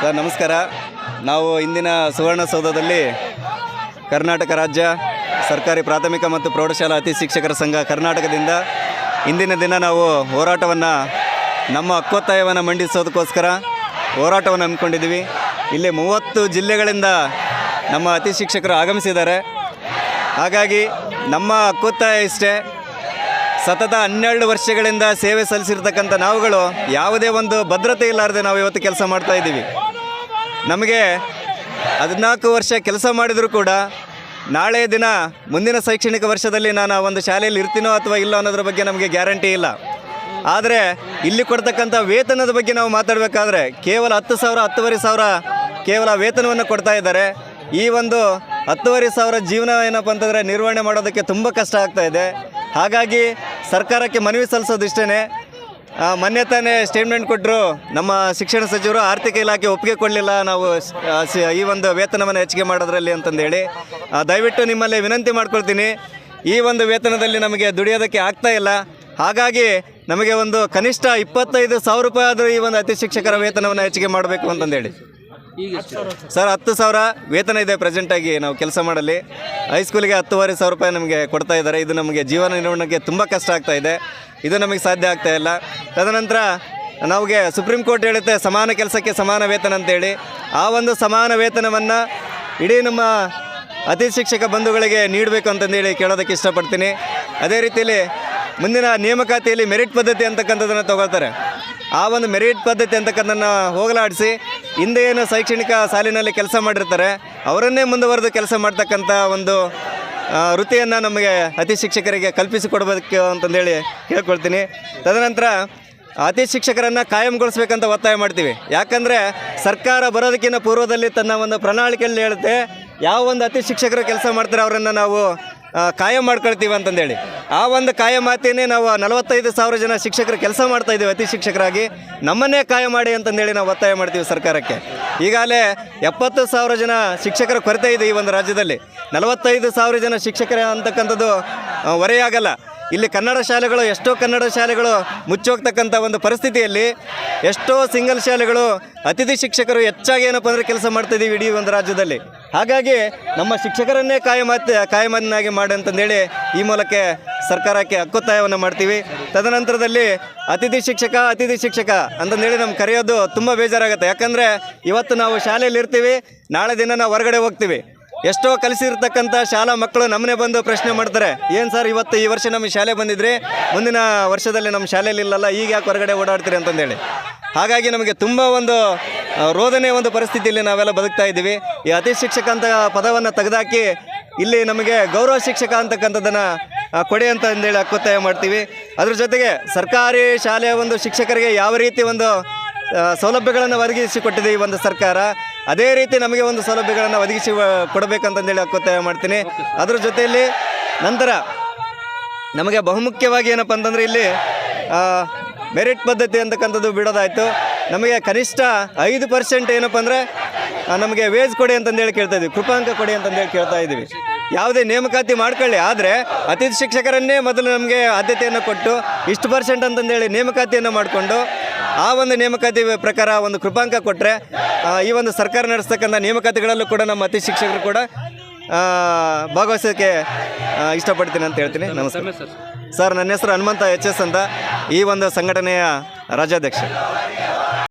Sir, ನಮಸ್ಕಾರ. ನಾವು ಇಂದಿನ ಸುವರ್ಣಸೌಧದಲ್ಲಿ ಕರ್ನಾಟಕ ರಾಜ್ಯ ಸರ್ಕಾರಿ ಪ್ರಾಥಮಿಕ ಮತ್ತು ಪ್ರೌಢಶಾಲಾ ಅತಿ ಶಿಕ್ಷಕರ ಸಂಘ ಕರ್ನಾಟಕದಿಂದ ಇಂದಿನ ದಿನ ನಾವು ಹೋರಾಟವನ್ನು, ನಮ್ಮ ಹಕ್ಕೊತ್ತಾಯವನ್ನು ಮಂಡಿಸೋದಕ್ಕೋಸ್ಕರ ಹೋರಾಟವನ್ನು ಹಮ್ಮಿಕೊಂಡಿದ್ದೀವಿ. ಇಲ್ಲಿ ಮೂವತ್ತು ಜಿಲ್ಲೆಗಳಿಂದ ನಮ್ಮ ಅತಿ ಶಿಕ್ಷಕರು ಆಗಮಿಸಿದ್ದಾರೆ. ಹಾಗಾಗಿ ನಮ್ಮ ಹಕ್ಕೊತ್ತಾಯ ಇಷ್ಟೇ. ಸತತ ಹನ್ನೆರಡು ವರ್ಷಗಳಿಂದ ಸೇವೆ ಸಲ್ಲಿಸಿರ್ತಕ್ಕಂಥ ನಾವುಗಳು ಯಾವುದೇ ಒಂದು ಭದ್ರತೆ ಇಲ್ಲಾರದೆ ನಾವು ಇವತ್ತು ಕೆಲಸ ಮಾಡ್ತಾ ಇದ್ದೀವಿ. ನಮಗೆ ಹದಿನಾಲ್ಕು ವರ್ಷ ಕೆಲಸ ಮಾಡಿದರೂ ಕೂಡ ನಾಳೆ ದಿನ ಮುಂದಿನ ಶೈಕ್ಷಣಿಕ ವರ್ಷದಲ್ಲಿ ನಾನು ಒಂದು ಶಾಲೆಯಲ್ಲಿ ಇರ್ತೀನೋ ಅಥವಾ ಇಲ್ಲ ಅನ್ನೋದ್ರ ಬಗ್ಗೆ ನಮಗೆ ಗ್ಯಾರಂಟಿ ಇಲ್ಲ. ಆದರೆ ಇಲ್ಲಿ ಕೊಡ್ತಕ್ಕಂಥ ವೇತನದ ಬಗ್ಗೆ ನಾವು ಮಾತಾಡಬೇಕಾದ್ರೆ ಕೇವಲ ಹತ್ತು ಸಾವಿರ, ಹತ್ತುವರೆ ಸಾವಿರ ಕೇವಲ ವೇತನವನ್ನು ಕೊಡ್ತಾ ಇದ್ದಾರೆ. ಈ ಒಂದು ಹತ್ತುವರೆ ಸಾವಿರ ಜೀವನ ಏನಪ್ಪ ಅಂತಂದರೆ ನಿರ್ವಹಣೆ ಮಾಡೋದಕ್ಕೆ ತುಂಬ ಕಷ್ಟ ಆಗ್ತಾ ಇದೆ. ಹಾಗಾಗಿ ಸರ್ಕಾರಕ್ಕೆ ಮನವಿ ಸಲ್ಲಿಸೋದು ಇಷ್ಟೇ ಮೊನ್ನೆ ತಾನೇ ಸ್ಟೇಟ್ಮೆಂಟ್ ಕೊಟ್ಟರು ನಮ್ಮ ಶಿಕ್ಷಣ ಸಚಿವರು ಆರ್ಥಿಕ ಇಲಾಖೆ ಒಪ್ಪಿಗೆ ಕೊಡಲಿಲ್ಲ, ನಾವು ಈ ಒಂದು ವೇತನವನ್ನು ಹೆಚ್ಚಿಗೆ ಮಾಡೋದ್ರಲ್ಲಿ ಅಂತಂದೇಳಿ. ದಯವಿಟ್ಟು ನಿಮ್ಮಲ್ಲಿ ವಿನಂತಿ ಮಾಡ್ಕೊಳ್ತೀನಿ, ಈ ಒಂದು ವೇತನದಲ್ಲಿ ನಮಗೆ ದುಡಿಯೋದಕ್ಕೆ ಆಗ್ತಾ ಇಲ್ಲ. ಹಾಗಾಗಿ ನಮಗೆ ಒಂದು ಕನಿಷ್ಠ ಇಪ್ಪತ್ತೈದು ಸಾವಿರ ರೂಪಾಯಿ ಆದರೂ ಈ ಒಂದು ಅತಿ ಶಿಕ್ಷಕರ ವೇತನವನ್ನು ಹೆಚ್ಚಿಗೆ ಮಾಡಬೇಕು ಅಂತಂದೇಳಿ. ಸರ್ ಹತ್ತು ಸಾವಿರ ವೇತನ ಇದೆ ಪ್ರೆಸೆಂಟಾಗಿ ನಾವು ಕೆಲಸ ಮಾಡಲಿ. ಹೈಸ್ಕೂಲಿಗೆ ಹತ್ತುವರೆ ಸಾವಿರ ರೂಪಾಯಿ ನಮಗೆ ಕೊಡ್ತಾ ಇದ್ದಾರೆ. ಇದು ನಮಗೆ ಜೀವನ ನಿರ್ವಹಣೆಗೆ ತುಂಬ ಕಷ್ಟ ಆಗ್ತಾ ಇದೆ. ಇದು ನಮಗೆ ಸಾಧ್ಯ ಆಗ್ತಾ ಇಲ್ಲ. ತದನಂತರ ನಮಗೆ ಸುಪ್ರೀಂ ಕೋರ್ಟ್ ಹೇಳುತ್ತೆ ಸಮಾನ ಕೆಲಸಕ್ಕೆ ಸಮಾನ ವೇತನ ಅಂತೇಳಿ. ಆ ಒಂದು ಸಮಾನ ವೇತನವನ್ನು ಇಡೀ ನಮ್ಮ ಅತಿ ಶಿಕ್ಷಕ ಬಂಧುಗಳಿಗೆ ನೀಡಬೇಕು ಅಂತಂದೇಳಿ ಕೇಳೋದಕ್ಕೆ ಇಷ್ಟಪಡ್ತೀನಿ. ಅದೇ ರೀತಿಯಲ್ಲಿ ಮುಂದಿನ ನೇಮಕಾತಿಯಲ್ಲಿ ಮೆರಿಟ್ ಪದ್ಧತಿ ಅಂತಕ್ಕಂಥದ್ದನ್ನು ತಗೊಳ್ತಾರೆ. ಆ ಒಂದು ಮೆರಿಟ್ ಪದ್ಧತಿ ಅಂತಕ್ಕಂಥದ್ದನ್ನು ಹೋಗಲಾಡಿಸಿ ಹಿಂದೆ ಏನು ಶೈಕ್ಷಣಿಕ ಸಾಲಿನಲ್ಲಿ ಕೆಲಸ ಮಾಡಿರ್ತಾರೆ, ಅವರನ್ನೇ ಮುಂದುವರೆದು ಕೆಲಸ ಮಾಡ್ತಕ್ಕಂಥ ಒಂದು ವೃತ್ತಿಯನ್ನು ನಮಗೆ ಅತಿ ಶಿಕ್ಷಕರಿಗೆ ಕಲ್ಪಿಸಿಕೊಡ್ಬೇಕು ಅಂತಂದೇಳಿ ಹೇಳ್ಕೊಳ್ತೀನಿ ತದನಂತರ ಅತಿ ಶಿಕ್ಷಕರನ್ನು ಕಾಯಂಗೊಳಿಸ್ಬೇಕಂತ ಒತ್ತಾಯ ಮಾಡ್ತೀವಿ. ಯಾಕಂದರೆ ಸರ್ಕಾರ ಬರೋದಕ್ಕಿಂತ ಪೂರ್ವದಲ್ಲಿ ತನ್ನ ಒಂದು ಪ್ರಣಾಳಿಕೆಯಲ್ಲಿ ಹೇಳುತ್ತೆ ಯಾವ ಒಂದು ಅತಿ ಶಿಕ್ಷಕರು ಕೆಲಸ ಮಾಡ್ತಾರೆ, ಅವರನ್ನು ನಾವು ಕಾಯಂ ಮಾಡ್ಕೊಳ್ತೀವಿ ಅಂತಂದೇಳಿ. ಆ ಒಂದು ಕಾಯಂ ಮಾತೇನೆ ನಾವು ನಲವತ್ತೈದು ಸಾವಿರ ಜನ ಶಿಕ್ಷಕರು ಕೆಲಸ ಮಾಡ್ತಾ ಇದ್ದೀವಿ, ಅತಿ ಶಿಕ್ಷಕರಾಗಿ. ನಮ್ಮನ್ನೇ ಕಾಯಂ ಮಾಡಿ ಅಂತಂದೇಳಿ ನಾವು ಒತ್ತಾಯ ಮಾಡ್ತೀವಿ ಸರ್ಕಾರಕ್ಕೆ. ಈಗಾಗಲೇ ಎಪ್ಪತ್ತು ಸಾವಿರ ಜನ ಶಿಕ್ಷಕರ ಕೊರತೆ ಇದೆ ಈ ಒಂದು ರಾಜ್ಯದಲ್ಲಿ. ನಲವತ್ತೈದು ಸಾವಿರ ಜನ ಶಿಕ್ಷಕರ ಅಂತಕ್ಕಂಥದ್ದು ಹೊರೆಯಾಗಲ್ಲ. ಇಲ್ಲಿ ಕನ್ನಡ ಶಾಲೆಗಳು, ಎಷ್ಟೋ ಕನ್ನಡ ಶಾಲೆಗಳು ಮುಚ್ಚೋಗ್ತಕ್ಕಂಥ ಒಂದು ಪರಿಸ್ಥಿತಿಯಲ್ಲಿ ಎಷ್ಟೋ ಸಿಂಗಲ್ ಶಾಲೆಗಳು ಅತಿಥಿ ಶಿಕ್ಷಕರು ಹೆಚ್ಚಾಗಿ ಏನಪ್ಪ ಅಂದರೆ ಕೆಲಸ ಮಾಡ್ತಿದ್ದೀವಿ ಇಡೀ ಒಂದು ರಾಜ್ಯದಲ್ಲಿ. ಹಾಗಾಗಿ ನಮ್ಮ ಶಿಕ್ಷಕರನ್ನೇ ಕಾಯಮ ಕಾಯಮನ್ನಾಗಿ ಮಾಡಿ ಅಂತಂದೇಳಿ ಈ ಮೂಲಕ ಸರ್ಕಾರಕ್ಕೆ ಹಕ್ಕೊತ್ತಾಯವನ್ನು ಮಾಡ್ತೀವಿ. ತದನಂತರದಲ್ಲಿ ಅತಿಥಿ ಶಿಕ್ಷಕ ಅತಿಥಿ ಶಿಕ್ಷಕ ಅಂತಂದೇಳಿ ನಮ್ಗೆ ಕರೆಯೋದು ತುಂಬ ಬೇಜಾರಾಗುತ್ತೆ. ಯಾಕಂದರೆ ಇವತ್ತು ನಾವು ಶಾಲೆಯಲ್ಲಿ ಇರ್ತೀವಿ ನಾಳೆ ದಿನ ನಾವು ಹೊರಗಡೆ ಹೋಗ್ತೀವಿ. ಎಷ್ಟೋ ಕಲಿಸಿರ್ತಕ್ಕಂಥ ಶಾಲಾ ಮಕ್ಕಳು ನಮ್ಮನೆ ಬಂದು ಪ್ರಶ್ನೆ ಮಾಡ್ತಾರೆ, ಏನು ಸರ್ ಇವತ್ತು ಈ ವರ್ಷ ನಮ್ಮ ಶಾಲೆ ಬಂದಿದ್ರಿ? ಮುಂದಿನ ವರ್ಷದಲ್ಲಿ ನಮ್ಮ ಶಾಲೆಯಲ್ಲಿ ಇಲ್ಲಲ್ಲ, ಈಗ ಯಾಕೆ ಹೊರಗಡೆ ಓಡಾಡ್ತೀರಿ? ಅಂತಂದೇಳಿ. ಹಾಗಾಗಿ ನಮಗೆ ತುಂಬ ಒಂದು ರೋದನೆ ಒಂದು ಪರಿಸ್ಥಿತಿಯಲ್ಲಿ ನಾವೆಲ್ಲ ಬದುಕ್ತಾ ಇದ್ದೀವಿ. ಈ ಅತಿ ಶಿಕ್ಷಕ ಅಂತ ಪದವನ್ನು ತೆಗೆದಾಕಿ ಇಲ್ಲಿ ನಮಗೆ ಗೌರವ ಶಿಕ್ಷಕ ಅಂತಕ್ಕಂಥದ್ದನ್ನು ಕೊಡಿ ಅಂತ ಅಂದೇಳಿ ಅಕ್ಕೊತ್ತಾಯ ಮಾಡ್ತೀವಿ. ಅದ್ರ ಜೊತೆಗೆ ಸರ್ಕಾರಿ ಶಾಲೆಯ ಒಂದು ಶಿಕ್ಷಕರಿಗೆ ಯಾವ ರೀತಿ ಒಂದು ಸೌಲಭ್ಯಗಳನ್ನು ಒದಗಿಸಿಕೊಟ್ಟಿದೆ ಈ ಒಂದು ಸರ್ಕಾರ, ಅದೇ ರೀತಿ ನಮಗೆ ಒಂದು ಸೌಲಭ್ಯಗಳನ್ನು ಒದಗಿಸಿ ಕೊಡಬೇಕಂತಂದೇಳಿ ಒತ್ತಾಯ ಮಾಡ್ತೀನಿ. ಅದ್ರ ಜೊತೆಯಲ್ಲಿ ನಂತರ ನಮಗೆ ಬಹುಮುಖ್ಯವಾಗಿ ಏನಪ್ಪ ಅಂತಂದರೆ ಇಲ್ಲಿ ಮೆರಿಟ್ ಪದ್ಧತಿ ಅಂತಕ್ಕಂಥದ್ದು ಬಿಡೋದಾಯಿತು. ನಮಗೆ ಕನಿಷ್ಠ ಐದು ಪರ್ಸೆಂಟ್ ಏನಪ್ಪ ಅಂದರೆ ನಮಗೆ ವೇಜ್ ಕೊಡಿ ಅಂತಂದೇಳಿ ಕೇಳ್ತಾ ಇದ್ದೀವಿ ಕೃಪಾಂಕ ಕೊಡಿ ಅಂತಂದೇಳಿ ಕೇಳ್ತಾ ಇದ್ದೀವಿ ಯಾವುದೇ ನೇಮಕಾತಿ ಮಾಡ್ಕೊಳ್ಳಿ ಆದರೆ ಅತಿಥಿ ಶಿಕ್ಷಕರನ್ನೇ ಮೊದಲು ನಮಗೆ ಆದ್ಯತೆಯನ್ನು ಕೊಟ್ಟು ಇಷ್ಟು ಪರ್ಸೆಂಟ್ ಅಂತಂದೇಳಿ ನೇಮಕಾತಿಯನ್ನು ಮಾಡಿಕೊಂಡು ಆ ಒಂದು ನೇಮಕಾತಿ ಪ್ರಕಾರ ಒಂದು ಕೃಪಾಂಕ ಕೊಟ್ಟರೆ ಈ ಒಂದು ಸರ್ಕಾರ ನಡೆಸ್ತಕ್ಕಂಥ ನೇಮಕಾತಿಗಳಲ್ಲೂ ಕೂಡ ನಮ್ಮ ಅತಿಥಿ ಶಿಕ್ಷಕರು ಕೂಡ ಭಾಗವಹಿಸೋಕ್ಕೆ ಇಷ್ಟಪಡ್ತೀನಿ ಅಂತ ಹೇಳ್ತೀನಿ. ನಮಸ್ಕಾರ. ಸರ್. ನನ್ನ ಹೆಸರು ಹನುಮಂತ ಎಚ್ ಎಸ್ ಅಂತ ಈ ಒಂದು ಸಂಘಟನೆಯ ರಾಜ್ಯಾಧ್ಯಕ್ಷ